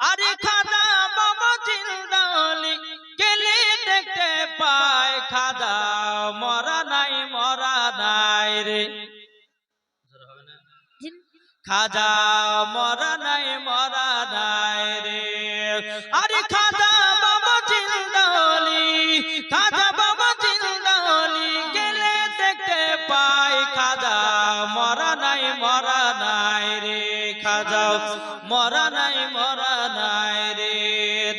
আরে খাজা বাবা জিন্দালি গেলে দেখতে পায় খাজা মরা নাই মরা নাই রে। খাজা মরা নাই মরা নাই রে। রে খাজা মরা নাই মরা নাই রে।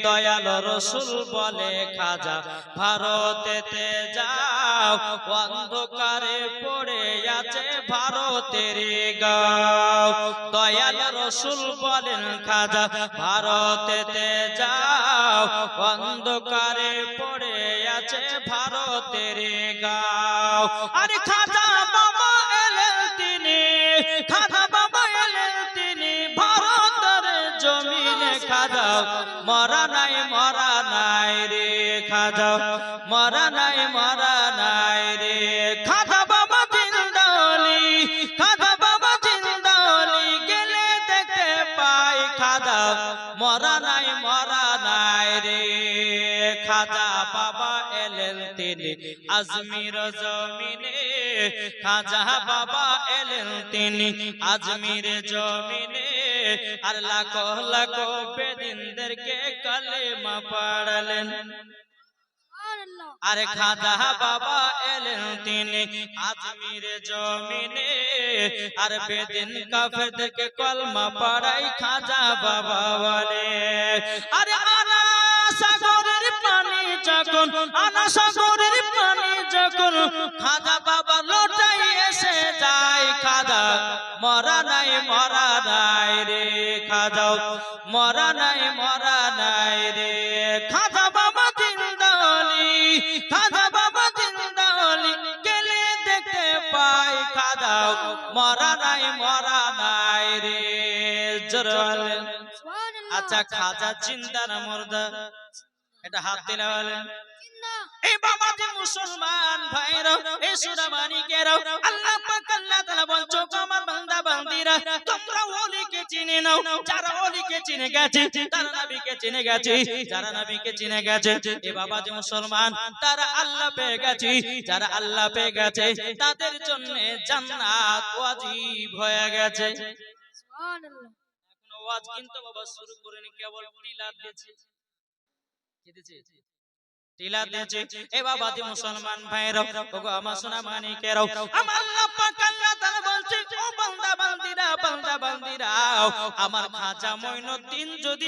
দয়াল রসুল বলে খাজা ভারতেতে যাও। অন্ধকারে পড়ে আছে ভারতের গাও। দয়াল রসুল বলেন খাজা ভারতেতে যাও। অন্ধকারে পড়ে আছে ভারতের গাও। আরে খাজা মরা নাই রে, খাজা। মরা নাই মরা নাই রে। খাজা বাবা জিন্দালি, খাজা বাবা জিন্দালি, গেলে দেখতে পাই খাজা। মরা নাই মরা নাই রে, খাজা বাবা এলেন তিনি আজমির জমিনে। খাজা বাবা এলেন তিনি আজমির জমিনে। আর লাখো লাখো বেদিনদেরকে কালেমা পড়ালেন। আরে খাজা বাবা এলেন তিনি আজমির জমিনে। আর বেদিন কাফেরদেরকে কলমা পড়াই খাজা বাবা বলে। আরে আনা সাগরের পানি যখন আনা সাগরের পানি যখন খাজা বাবা লোটাই মরা নাই মরা নাই রে খাজা মরা নাই মরা নাই রে খাজা বাবা জিন্দালি খাজা বাবা জিন্দালি গেলে দেখতে পাই খাজা মরা নাই মরা নাই রে জোরে আচ্ছা খাজা জিন্দা না মুর্দা এটা হাত দিলে বলেন। এই বাবাজি মুসলমান ভাইরা এই সুরামানিকেরা আল্লাহ পাক আল্লাহ তাআলা বলছো আমার বান্দা বান্দিরা তোমরা ওলিকে চিনে নাও। যারা ওলিকে চিনে গেছে তারা নবীকে চিনে গেছে যারা নবীকে চিনে গেছে এই বাবাজি মুসলমান তারা আল্লাহ পেয়ে গেছে যারা আল্লাহ পেয়ে গেছে তাদের জন্য জান্নাত ওয়াজিব হয়ে গেছে। এখনও ওয়াজ কিন্তু বাবা শুরু করেনি কেবল টিলা দিয়েছে। কি দিয়েছে? এ মুসলমান ওগো আমার সোনা মানিকেরাও। আমার আল্লাহ পাক আল্লাহ তাআলা বলছে ও বান্দা বান্দিরা বান্দা বান্দিরা আমার খাজা মঈনুদ্দিন যদি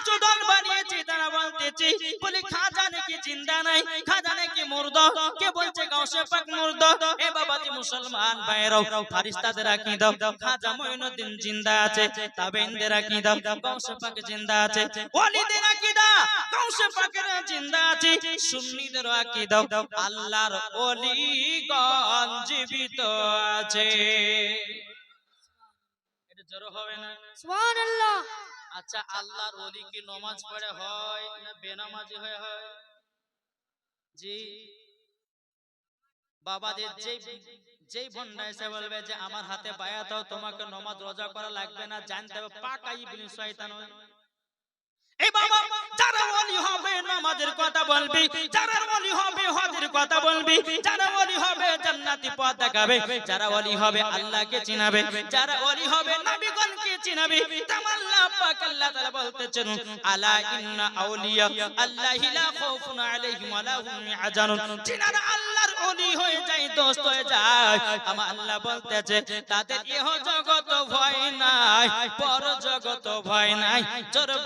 আজকে চুদল তারা বলতেছি, বলি খাজা নাকি জিন্দা নাই খাজা নাকি মুর্দ, কে বলছে গাউসে পাক মুর্দ? এ বাবাজি মুসলমান ভাইরাও ফারিস্তাদের কি দাও? খাজা মঈনুদ্দিন জিন্দা আছে, তাবেইনদের কি দাও? গাউসে পাক জিন্দা আছে ওলিদের কি দাও? গাউসে পাকের জিন্দা আছে সুন্নিদের কি দাও? আল্লাহর ওলিগণ জীবিত আছে। এটা জোর হবে না? সুবহানাল্লাহ। আচ্ছা আল্লাহর ওলি কি নমাজ পড়ে হয় না বেনামাজি হয়ে হয়? জি। বাবাদের যেই যেই এসে বলবে যে আমার হাতে বায়াত হও তোমাকে নমাজ রোজা করা লাগবে না জানতে হবে পাকা ইবলিস শয়তান এই বাবা যারা ওলি হবে নামাজের কথা বলবি যারা ওলি হবে হজের কথা বলবি যারা ওলি হবে জান্নাতি পথ দেখাবে যারা ওলি হবে আল্লাহকে চিনাবে যারা ওলি হবে নবীগণকে চিনাবে তামাল্লা পাক আল্লাহ তাআলা বলতেছেন, আলা ইন্না আউলিয়া, আল্লাহি লা খাউফুন আলাইহিম ওয়া লা হুম ইয়াহজানুন। যিনারা আল্লাহর ওলি হয়ে যায়, দোস্ত হয়ে যায়। আমার আল্লাহ বলতেছে, তাদের ইহ জগত ভয় নাই, পর জগত ভয় নাই বল-